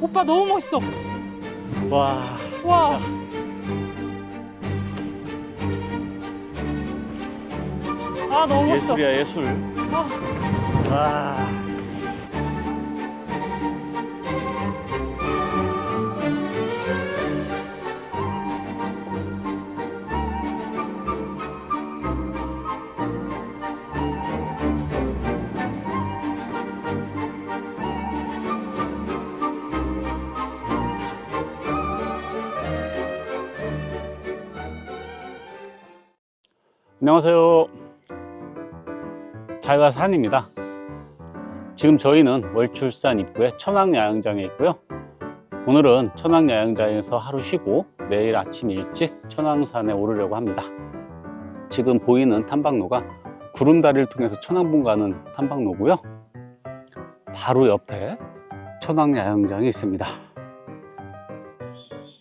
오빠 너무 멋있어. 와, 와. 아 너무 멋있어. 예술이야, 예술. 아, 와. 안녕하세요. 달가산입니다. 지금 저희는 월출산 입구의 천왕야영장에 있고요. 오늘은 천왕야영장에서 하루 쉬고 내일 아침 일찍 천왕산에 오르려고 합니다. 지금 보이는 탐방로가 구름다리를 통해서 천왕봉 가는 탐방로고요. 바로 옆에 천왕야영장이 있습니다.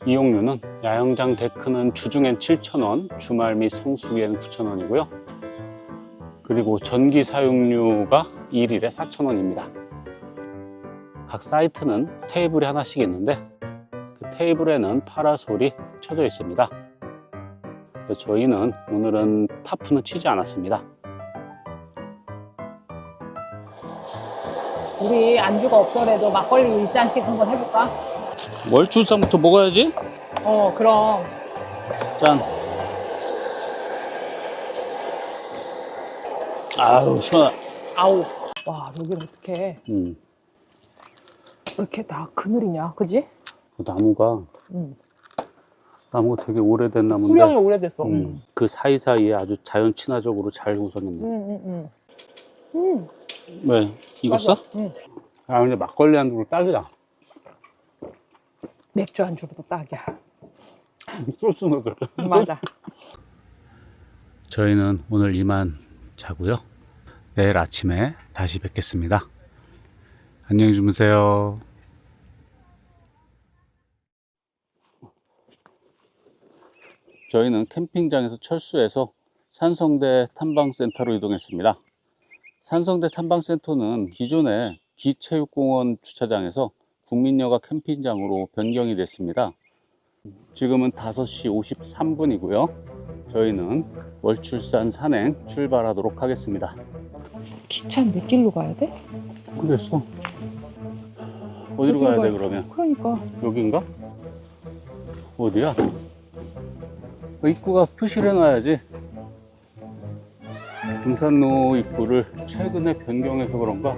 이용료는 야영장 데크는 주중엔 7,000원, 주말 및 성수기에는 9,000원이고요. 그리고 전기 사용료가 1일에 4,000원입니다. 각 사이트는 테이블이 하나씩 있는데 그 테이블에는 파라솔이 쳐져 있습니다. 저희는 오늘은 타프는 치지 않았습니다. 우리 안주가 없더라도 막걸리 일잔씩 한번 해볼까? 월출산부터 먹어야지. 어, 그럼. 짠. 아유 시원하. 아우. 와, 여기는 어떻게 음, 이렇게 다 그늘이냐, 그지? 그 나무가 응. 나무가 되게 오래된 나무인데. 수령이 오래됐어. 음, 응. 그 사이사이에 아주 자연 친화적으로 잘 웃었는데. 응, 응, 응. 응. 왜? 익었어? 맞아. 응. 아, 근데 막걸리 한 그릇 딱이다. 맥주 안주로도 딱이야. 소스 넣어들. 맞아. 저희는 오늘 이만 자고요. 내일 아침에 다시 뵙겠습니다. 안녕히 주무세요. 저희는 캠핑장에서 철수해서 산성대 탐방센터로 이동했습니다. 산성대 탐방센터는 기존의 기체육공원 주차장에서 국민여가 캠핑장으로 변경이 됐습니다. 지금은 5시 53분이고요. 저희는 월출산 산행 출발하도록 하겠습니다. 기차는 몇 길로 가야 돼? 모르겠어. 어디로 가야 돼 그러면? 그러니까. 여긴가? 어디야? 어, 입구가 표시를 해놔야지. 등산로 입구를 최근에 변경해서 그런가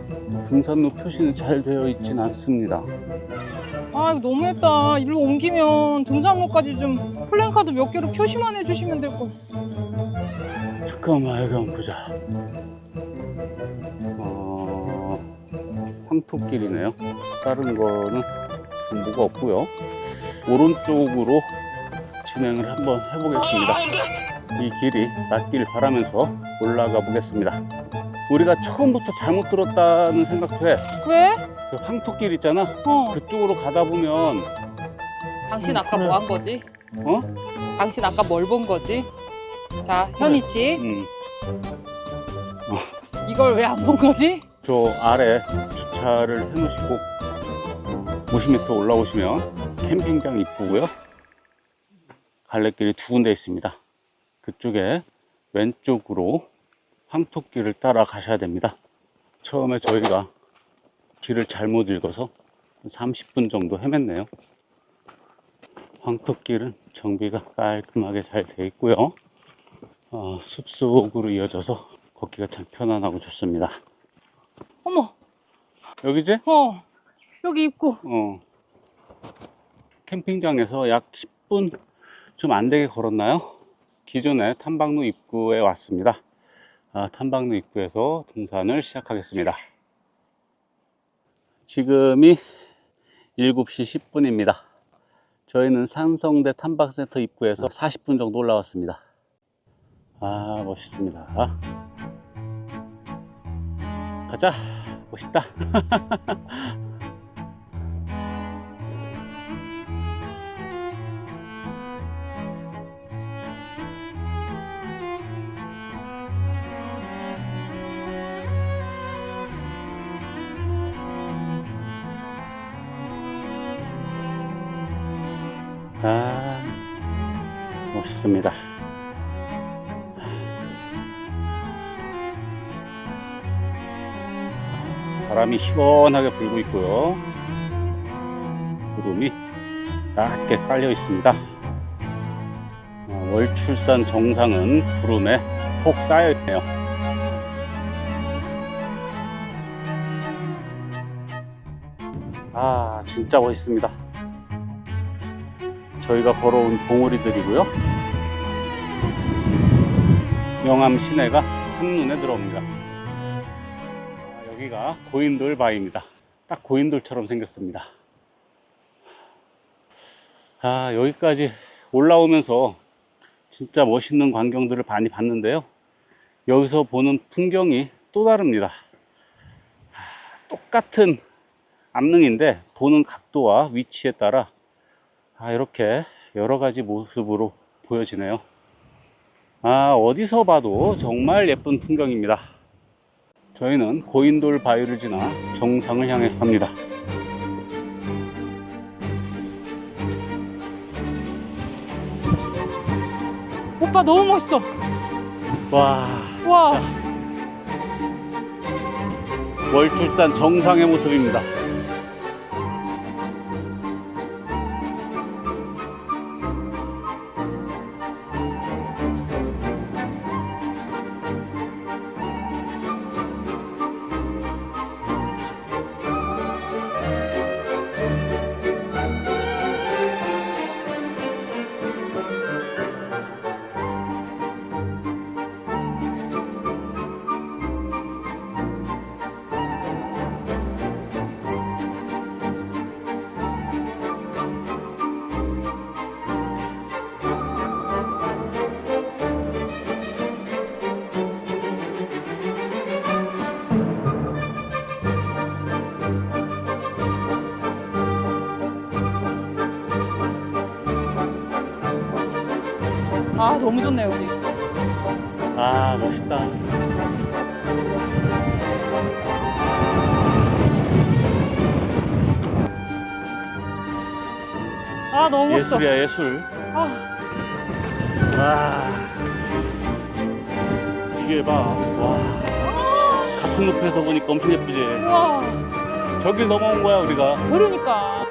등산로 표시는 잘 되어 있진 않습니다. 아, 이거 너무했다. 일로 옮기면 등산로까지 좀 플랜카드 몇 개로 표시만 해주시면 될 거. 잠깐만 여기 한번 보자. 어, 황토길이네요. 다른 거는 좀 뭐가 없고요. 오른쪽으로 진행을 한번 해보겠습니다. 이 길이 낫길 바라면서 올라가 보겠습니다. 우리가 처음부터 잘못 들었다는 생각도 해. 왜? 그 황토길 있잖아. 어. 그쪽으로 가다 보면 당신 아까 뭐 한 거지? 어? 당신 아까 뭘 본 거지? 자, 현이치. 음, 이걸 왜 안 본 거지? 저 아래 주차를 해놓으시고 50m 올라오시면 캠핑장 입구고요. 갈래길이 두 군데 있습니다. 그쪽에 왼쪽으로 황토길을 따라 가셔야 됩니다. 처음에 저희가 길을 잘못 읽어서 30분 정도 헤맸네요. 황토길은 정비가 깔끔하게 잘돼 있고요. 어, 숲속으로 이어져서 걷기가 참 편안하고 좋습니다. 어머, 여기지? 어, 여기 입구. 어. 캠핑장에서 약 10분 좀 안 되게 걸었나요? 기존의 탐방로 입구에 왔습니다. 아, 탐방로 입구에서 등산을 시작하겠습니다. 지금이 7시 10분입니다. 저희는 산성대 탐방센터 입구에서 40분 정도 올라왔습니다. 아, 멋있습니다. 가자. 멋있다. 아, 멋있습니다. 바람이 시원하게 불고 있고요. 구름이 낮게 깔려 있습니다. 어, 월출산 정상은 구름에 폭 쌓여 있네요. 아, 진짜 멋있습니다. 저희가 걸어온 봉우리들이고요. 영암 시내가 한눈에 들어옵니다. 아, 여기가 고인돌 바위입니다. 딱 고인돌처럼 생겼습니다. 아, 여기까지 올라오면서 진짜 멋있는 광경들을 많이 봤는데요. 여기서 보는 풍경이 또 다릅니다. 아, 똑같은 암릉인데 보는 각도와 위치에 따라 아, 이렇게 여러 가지 모습으로 보여지네요. 아, 어디서 봐도 정말 예쁜 풍경입니다. 저희는 고인돌 바위를 지나 정상을 향해 갑니다. 오빠 너무 멋있어. 와, 와. 월출산 정상의 모습입니다. 아 너무 좋네 여기. 아, 멋있다. 아 너무 멋있어. 예술이야, 예술. 아, 와. 뒤에 봐. 와. 같은 높이에서 보니까 엄청 예쁘지? 와. 저길 넘어온 거야, 우리가. 그러니까.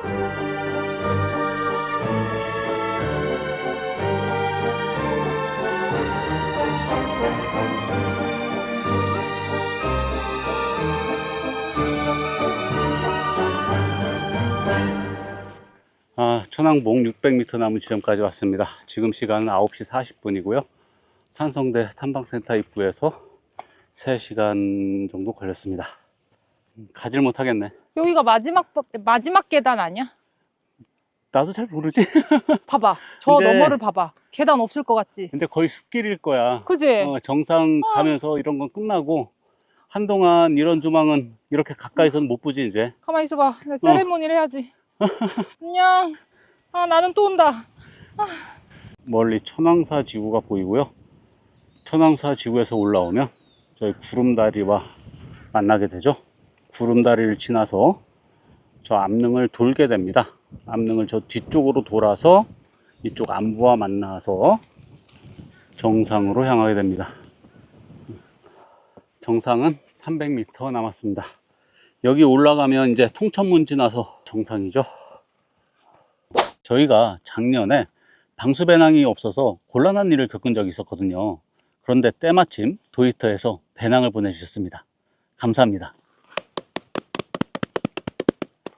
아, 천왕봉 600m 남은 지점까지 왔습니다. 지금 시간은 9시 40분이고요. 산성대 탐방센터 입구에서 3시간 정도 걸렸습니다. 음, 가질 못하겠네. 여기가 마지막 마지막 계단 아니야? 나도 잘 모르지? 봐봐. 저 근데- 너머를 봐봐. 계단 없을 것 같지? 근데 거의 숲길일 거야. 그지? 어, 정상 가면서 이런 건 끝나고 한동안 이런 조망은 이렇게 가까이서는 못 보지 이제. 가만히 있어봐. 나 세레모니를 해야지. 안녕. 아 나는 또 온다. 멀리 천왕사 지구가 보이고요. 천왕사 지구에서 올라오면 저희 구름다리와 만나게 되죠. 구름다리를 지나서 저 암릉을 돌게 됩니다. 암릉을 저 뒤쪽으로 돌아서 이쪽 안부와 만나서 정상으로 향하게 됩니다. 정상은 300m 남았습니다. 여기 올라가면 이제 통천문 지나서 정상이죠. 저희가 작년에 방수 배낭이 없어서 곤란한 일을 겪은 적이 있었거든요. 그런데 때마침 도이터에서 배낭을 보내주셨습니다. 감사합니다.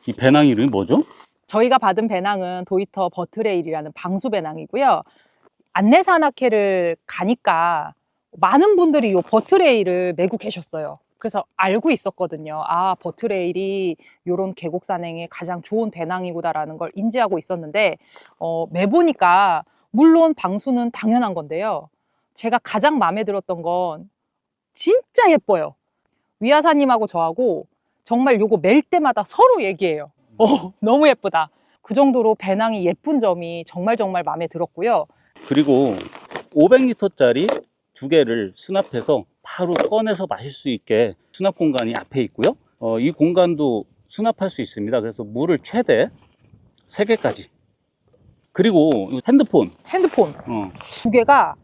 이 배낭 이름이 뭐죠? 저희가 받은 배낭은 도이터 버트레일이라는 방수 배낭이고요. 안내산악회를 가니까 많은 분들이 이 버트레일을 메고 계셨어요. 그래서 알고 있었거든요. 아, 버트레일이 이런 계곡 산행에 가장 좋은 배낭이구나라는 걸 인지하고 있었는데, 어, 매보니까 물론 방수는 당연한 건데요. 제가 가장 마음에 들었던 건 진짜 예뻐요. 위아사님하고 저하고 정말 요거 멜 때마다 서로 얘기해요. 어, 너무 예쁘다. 그 정도로 배낭이 예쁜 점이 정말 정말 마음에 들었고요. 그리고 500리터짜리 두 개를 수납해서 바로 꺼내서 마실 수 있게 수납 공간이 앞에 있고요. 어, 이 공간도 수납할 수 있습니다. 그래서 물을 최대 3개까지 그리고 핸드폰. 핸드폰 어. 두 개가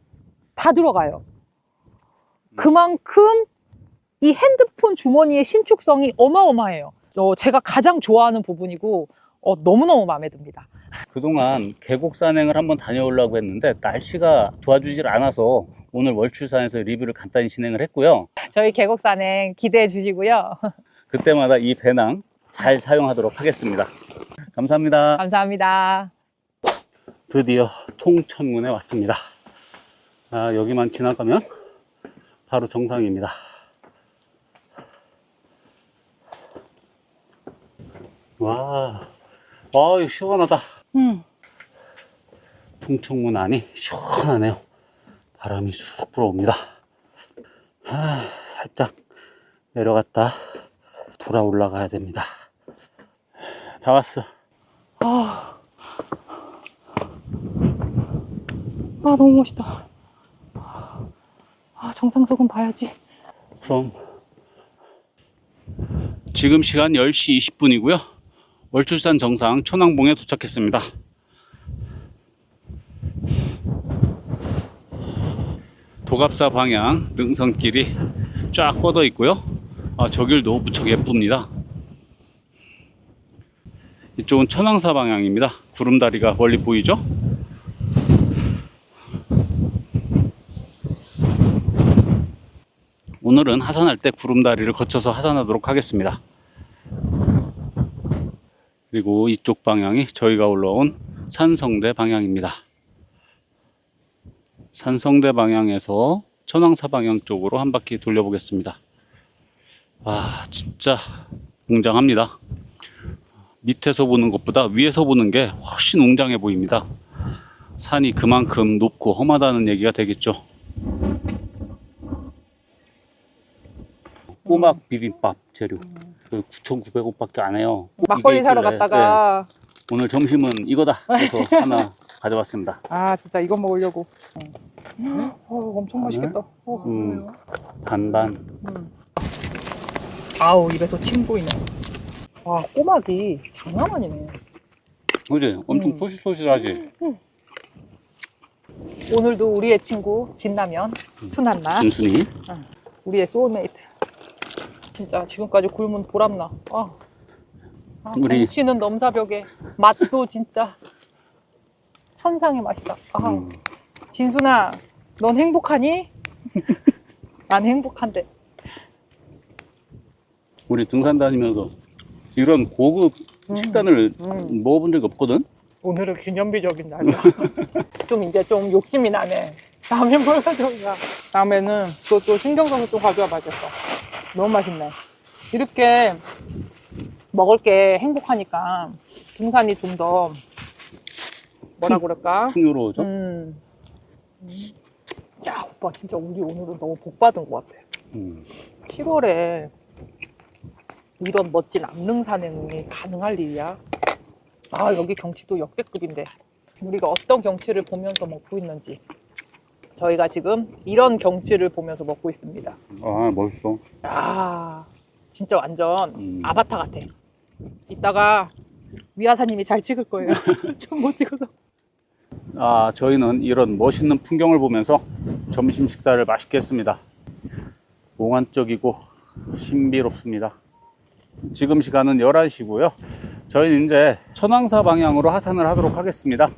다 들어가요. 그만큼 이 핸드폰 주머니의 신축성이 어마어마해요. 어, 제가 가장 좋아하는 부분이고 어, 너무너무 마음에 듭니다. 그동안 계곡 산행을 한번 다녀오려고 했는데 날씨가 도와주질 않아서 오늘 월출산에서 리뷰를 간단히 진행을 했고요. 저희 계곡산행 기대해 주시고요. 그때마다 이 배낭 잘 사용하도록 하겠습니다. 감사합니다. 감사합니다. 드디어 통천문에 왔습니다. 아, 여기만 지나가면 바로 정상입니다. 와, 아, 이거 시원하다. 음, 통천문 안이 시원하네요. 바람이 쑥 불어옵니다. 아, 살짝 내려갔다 돌아 올라가야 됩니다. 다 왔어. 아, 아 너무 멋있다. 아 정상석은 봐야지. 그럼 지금 시간 10시 20분이고요. 월출산 정상 천왕봉에 도착했습니다. 도갑사 방향 능선길이 쫙 뻗어 있고요. 아, 저 길도 무척 예쁩니다. 이쪽은 천왕사 방향입니다. 구름다리가 멀리 보이죠? 오늘은 하산할 때 구름다리를 거쳐서 하산하도록 하겠습니다. 그리고 이쪽 방향이 저희가 올라온 산성대 방향입니다. 산성대 방향에서 천왕사 방향 쪽으로 한 바퀴 돌려보겠습니다. 와, 진짜 웅장합니다. 밑에서 보는 것보다 위에서 보는 게 훨씬 웅장해 보입니다. 산이 그만큼 높고 험하다는 얘기가 되겠죠. 꼬막 비빔밥 재료. 9,900원밖에 안 해요. 꼭 막걸리 사러 갔다가 네, 오늘 점심은 이거다 해서 하나 가져왔습니다. 아 진짜 이거 먹으려고. 어, 엄청 맛있겠다. 어, 음, 반반. 음. 아우 입에서 침 보이네. 와 꼬막이 장난 아니네. 그지? 엄청 음. 소실소실하지? 오늘도 우리의 친구 진라면 순한나 순순히. 우리의 소울메이트. 진짜 지금까지 굶은 보람나. 아, 아 우리- 경치는 넘사벽에 맛도 진짜 천상의 맛이다. 아, 음, 진순아, 넌 행복하니? 난 행복한데. 우리 등산 다니면서 이런 고급 음. 식단을 음. 먹어본 적이 없거든? 오늘은 기념비적인 날이야. 좀 이제 좀 욕심이 나네. 다음에 뭘 가져올까? 다음에는 그것도 신경 써서 좀 가져와 봐야겠어. 너무 맛있네. 이렇게 먹을 게 행복하니까 등산이 좀더 뭐라 그럴까? 풍요로워져? 음. 음. 야, 오빠 진짜 우리 오늘은 너무 복 받은 것 같아. 음. 7월에 이런 멋진 암릉 산행이 가능할 일이야. 아, 여기 경치도 역대급인데. 우리가 어떤 경치를 보면서 먹고 있는지. 저희가 지금 이런 경치를 보면서 먹고 있습니다. 아, 멋있어. 아, 진짜 완전 음. 아바타 같아. 이따가 위하사님이 잘 찍을 거예요. 전 못 찍어서. 아, 저희는 이런 멋있는 풍경을 보면서 점심 식사를 맛있게 했습니다. 몽환적이고 신비롭습니다. 지금 시간은 11시고요. 저희는 이제 천왕사 방향으로 하산을 하도록 하겠습니다.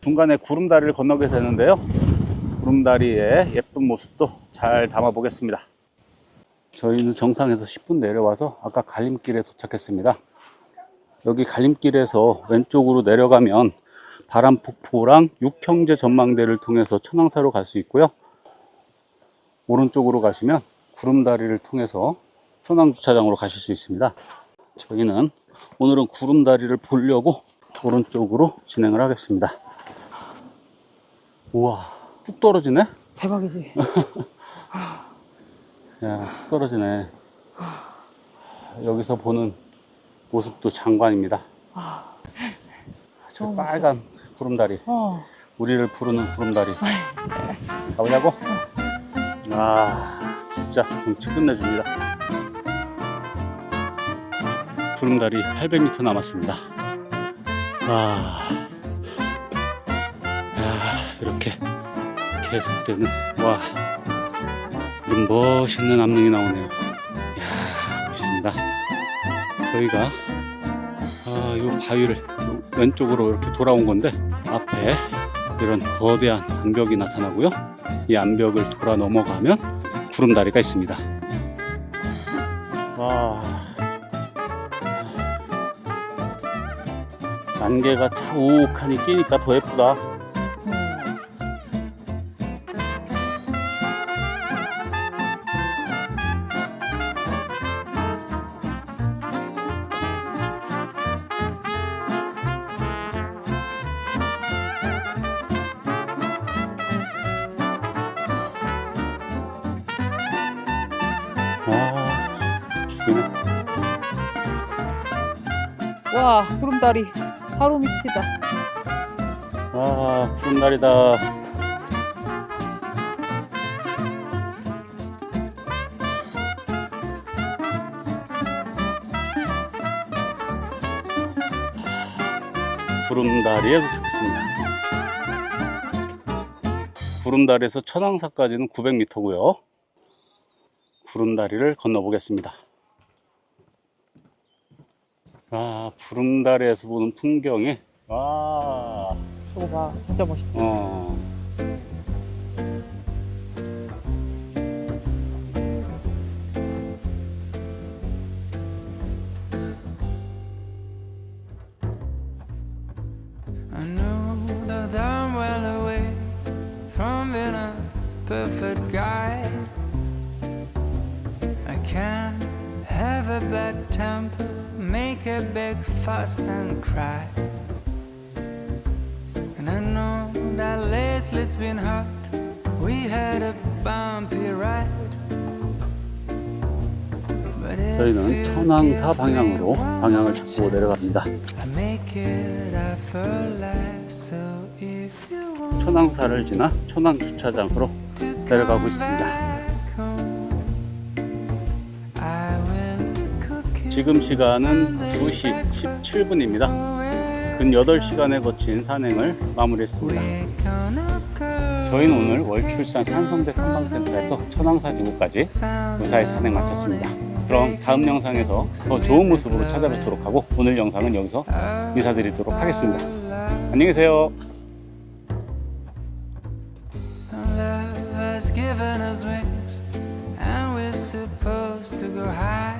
중간에 구름다리를 건너게 되는데요. 구름다리의 예쁜 모습도 잘 담아 보겠습니다. 저희는 정상에서 10분 내려와서 아까 갈림길에 도착했습니다. 여기 갈림길에서 왼쪽으로 내려가면 바람폭포랑 육형제 전망대를 통해서 천왕사로 갈 수 있고요. 오른쪽으로 가시면 구름다리를 통해서 천왕주차장으로 가실 수 있습니다. 저희는 오늘은 구름다리를 보려고 오른쪽으로 진행을 하겠습니다. 우와, 뚝 떨어지네? 대박이지. 야, 뚝 떨어지네. 여기서 보는 모습도 장관입니다. 아, 저 빨간 구름다리. 어. 우리를 부르는 구름다리. 가보자고? 아, 진짜 경치 끝내줍니다. 구름다리 800m 남았습니다. 와, 계속되는 와, 이 멋있는 암릉이 나오네요. 이야, 멋있습니다. 저희가 아, 이 바위를 요 왼쪽으로 이렇게 돌아온 건데 앞에 이런 거대한 암벽이 나타나고요. 이 암벽을 돌아 넘어가면 구름다리가 있습니다. 와, 안개가 자욱하니 끼니까 더 예쁘다. 와, 구름다리. 바로 밑이다. 와, 구름다리다. 구름다리에 도착했습니다. 구름다리에서 천왕사까지는 900m고요. 구름다리를 건너보겠습니다. 아, 구름다리에서 보는 풍경이 와, 저거 봐. 진짜 멋있다. 어. I know that I'm well away from being a perfect guy. I can't have a bad temper, make a big fuss and cry. And I know that lately it's been hard. We had a bumpy ride. 저희는 천왕사 방향으로 방향을 잡고 내려갑니다. 천왕사를 지나 천왕 주차장으로 내려가고 있습니다. 지금 시간은 Sunday 2시 breakfast 17분입니다. away. 근 8시간에 거친 산행을 마무리했습니다. 저희는 오늘 월출산 산성대 탐방센터에서 천왕사 지구까지 무사히 산행 마쳤습니다. 그럼 다음 영상에서 더 좋은 모습으로 찾아뵙도록 하고 오늘 영상은 여기서 인사드리도록 하겠습니다. 안녕히 계세요. Supposed to go high.